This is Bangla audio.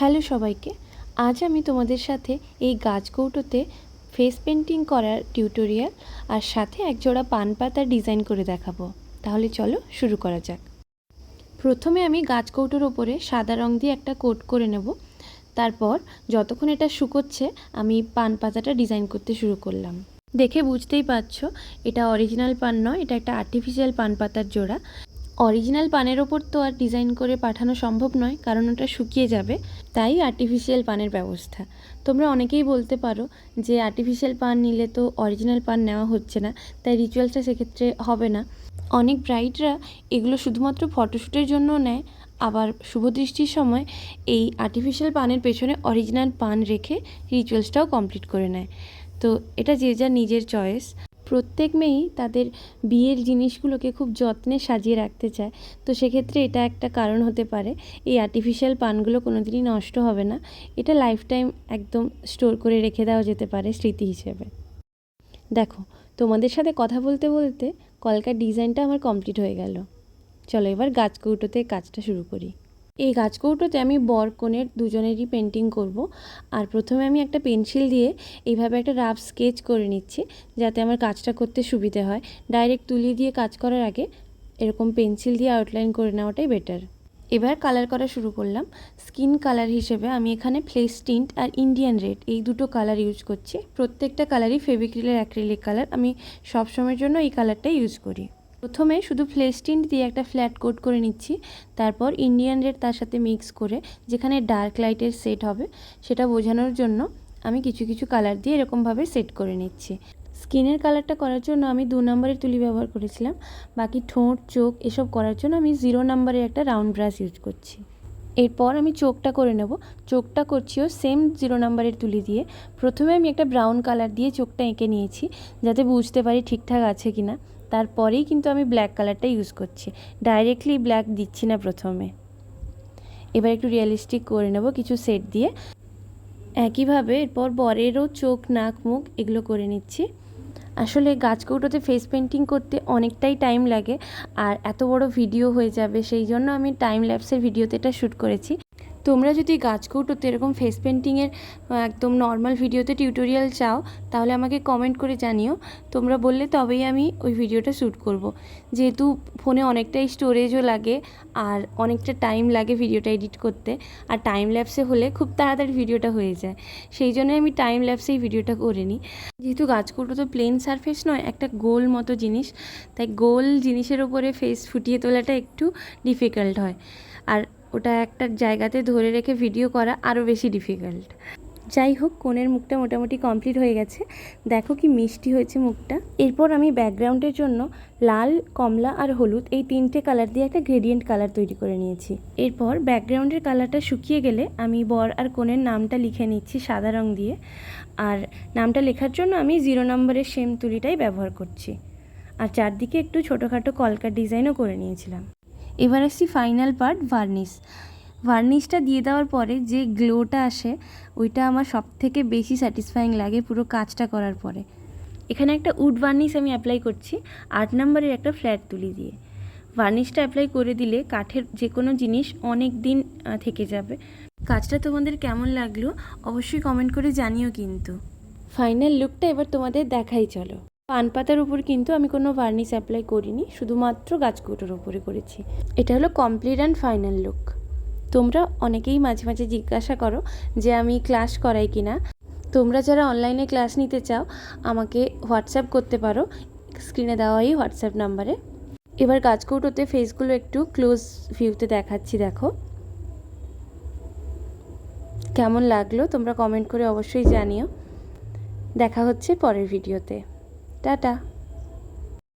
হ্যালো সবাইকে, আজ আমি তোমাদের সাথে এই গাছ কৌটোতে ফেস পেন্টিং করার টিউটোরিয়াল আর সাথে একজোড়া পান পাতার ডিজাইন করে দেখাবো। তাহলে চলো শুরু করা যাক। প্রথমে আমি গাছ কৌটোর ওপরে সাদা রং দিয়ে একটা কোট করে নেব। তারপর যতক্ষণ এটা শুকোচ্ছে, আমি পান পাতাটা ডিজাইন করতে শুরু করলাম। দেখে বুঝতেই পারছ, এটা অরিজিনাল পান নয়, এটা একটা আর্টিফিশিয়াল পান পাতার জোড়া। অরিজিনাল পানের ওপর তো আর ডিজাইন করে পাঠানো সম্ভব নয়, কারণ ওটা শুকিয়ে যাবে। তাই আর্টিফিশিয়াল পানের ব্যবস্থা। তোমরা অনেকেই বলতে পারো যে আর্টিফিশিয়াল পান নিলে তো অরিজিনাল পান নেওয়া হচ্ছে না, তাই রিচুয়ালসটা সেক্ষেত্রে হবে না। অনেক ব্রাইডরা এগুলো শুধুমাত্র ফটোশ্যুটের জন্য নেয়, আবার শুভদৃষ্টির সময় এই আর্টিফিশিয়াল পানের পেছনে অরিজিনাল পান রেখে রিচুয়ালসটাও কমপ্লিট করে নেয়। তো এটা যে যার নিজের চয়েস প্রত্যেক মেয়েই তাদের বিয়ের জিনিসগুলোকে খুব যত্নে সাজিয়ে রাখতে চায়। তো সেক্ষেত্রে এটা একটা কারণ হতে পারে। এই আর্টিফিশিয়াল পানগুলো কোনো দিনই নষ্ট হবে না। এটা লাইফ টাইম একদম স্টোর করে রেখে দেওয়া যেতে পারে স্মৃতি হিসেবে। দেখো, তোমাদের সাথে কথা বলতে বলতে কলকার ডিজাইনটা আমার কমপ্লিট হয়ে গেল। চলো এবার গাছ কৌটোতে কাজটা শুরু করি। এই গাছ কৌটোতে আমি বর কনের দুজনেরই পেন্টিং করব। আর প্রথমে আমি একটা পেন্সিল দিয়ে এইভাবে একটা রাফ স্কেচ করে নিচ্ছি, যাতে আমার কাজটা করতে সুবিধে হয়। ডাইরেক্ট তুলি দিয়ে কাজ করার আগে এরকম পেন্সিল দিয়ে আউটলাইন করে নেওয়াটাই বেটার এবার কালার করা শুরু করলাম। স্কিন কালার হিসেবে আমি এখানে ফ্লেস টিন্ট আর ইন্ডিয়ান রেড এই দুটো কালার ইউজ করছি। প্রত্যেকটা কালারই ফেভিক্রিলের অ্যাক্রিলিক কালার আমি সব সময়ের জন্য এই কালারটাই ইউজ করি। প্রথমে শুধু ফ্লেস্টিন দিয়ে একটা ফ্ল্যাট কোট করে নিচ্ছি, তারপর ইন্ডিয়ান রেড তার সাথে মিক্স করে, যেখানে ডার্ক লাইটের সেট হবে, সেটা বোঝানোর জন্য আমি কিছু কিছু কালার দিয়ে এরকমভাবে সেট করে নিচ্ছি। স্কিনের কালারটা করার জন্য আমি দু নম্বরের তুলি ব্যবহার করেছিলাম, বাকি ঠোঁট, চোখ এসব করার জন্য আমি জিরো নম্বরের একটা রাউন্ড ব্রাশ ইউজ করছি। এরপর আমি চোখটা করে নেব। চোখটা করছিও সেম জিরো নাম্বারের তুলি দিয়ে। প্রথমে আমি একটা ব্রাউন কালার দিয়ে চোখটা এঁকে নিয়েছি, যাতে বুঝতে পারি ঠিকঠাক আছে কি না তারপরেই কিন্তু আমি ব্ল্যাক কালারটা ইউজ করছি। ডাইরেক্টলি ব্ল্যাক দিচ্ছি না প্রথমে। এবার একটু রিয়েলিস্টিক করে নেব কিছু সেট দিয়ে। একইভাবে এরপর বরেরও চোখ, নাক, মুখ এগুলো করে নিচ্ছি। আসলে গাছ কৌটোতে ফেস পেন্টিং করতে অনেকটাই টাইম লাগে আর এত বড় ভিডিও হয়ে যাবে, সেই জন্য আমি টাইম ল্যাপসের ভিডিওতে এটা শ্যুট করেছি। তোমরা যদি গাছ কৌটোতে এরকম ফেস পেন্টিংয়ের একদম নর্মাল ভিডিওতে টিউটোরিয়াল চাও, তাহলে আমাকে কমেন্ট করে জানিও। তোমরা বললে তবেই আমি ওই ভিডিওটা শ্যুট করব। যেহেতু ফোনে অনেকটাই স্টোরেজও লাগে, আর অনেকটা টাইম লাগে ভিডিওটা এডিট করতে, আর টাইম ল্যাপসে হলে খুব তাড়াতাড়ি ভিডিওটা হয়ে যায়। সেই জন্য আমি টাইম ল্যাপসেই ভিডিওটা করে নিই। যেহেতু গাছ কৌটো তো প্লেন সারফেস নয়, একটা গোল মতো জিনিস, তাই গোল জিনিসের ওপরে ফেস ফুটিয়ে তোলাটা একটু ডিফিকাল্ট হয়। আর ওটা একটা জায়গাতে ধরে রেখে ভিডিও করা আরও বেশি ডিফিকাল্ট যাই হোক, কোণের মুখটা মোটামুটি কমপ্লিট হয়ে গেছে। দেখো কি মিষ্টি হয়েছে মুখটা। এরপর আমি ব্যাকগ্রাউন্ডের জন্য লাল, কমলা আর হলুদ এই তিনটে কালার দিয়ে একটা গ্রেডিয়েন্ট কালার তৈরি করে নিয়েছি। এরপর ব্যাকগ্রাউন্ডের কালারটা শুকিয়ে গেলে আমি বর আর কোণের নামটা লিখে নিচ্ছি সাদা রং দিয়ে। আর নামটা লেখার জন্য আমি জিরো নম্বরের সেম তুলিটাই ব্যবহার করছি। আর চারদিকে একটু ছোটোখাটো কলকার ডিজাইনও করে নিয়েছিলাম। এবার আসছি ফাইনাল পার্ট ভার্নিশ ভার্নিশটা দিয়ে দেওয়ার পরে যে গ্লোটা আসে, ওইটা আমার সব থেকে বেশি স্যাটিসফাইং লাগে পুরো কাজটা করার পরে। এখানে একটা উড ভার্নিশ আমি অ্যাপ্লাই করছি, আট নম্বরের একটা ফ্ল্যাট তুলি দিয়ে। ভার্নিশটা অ্যাপ্লাই করে দিলে কাঠের যে কোনো জিনিস অনেক দিন থেকে যাবে। কাজটা তোমাদের কেমন লাগল অবশ্যই কমেন্ট করে জানিও কিন্তু। ফাইনাল লুকটা এবার তোমাদের দেখাই চলো। পান পাতার উপর কিন্তু আমি কোনো ভার্নিশ অ্যাপ্লাই করিনি, শুধুমাত্র গাছকুটোর উপরে করেছি। এটা হলো কমপ্লিট অ্যান্ড ফাইনাল লুক তোমরা অনেকেই মাঝে মাঝে জিজ্ঞাসা করো যে আমি ক্লাস করাই কি না তোমরা যারা অনলাইনে ক্লাস নিতে চাও, আমাকে হোয়াটসঅ্যাপ করতে পারো। স্ক্রিনে দেওয়া এই হোয়াটসঅ্যাপ নাম্বারে এবার গাছকৌটোতে ফেসগুলো একটু ক্লোজ ভিউতে দেখাচ্ছি, দেখো। কেমন লাগল তোমরা কমেন্ট করে অবশ্যই জানিও। দেখা হচ্ছে পরের ভিডিওতে টাটা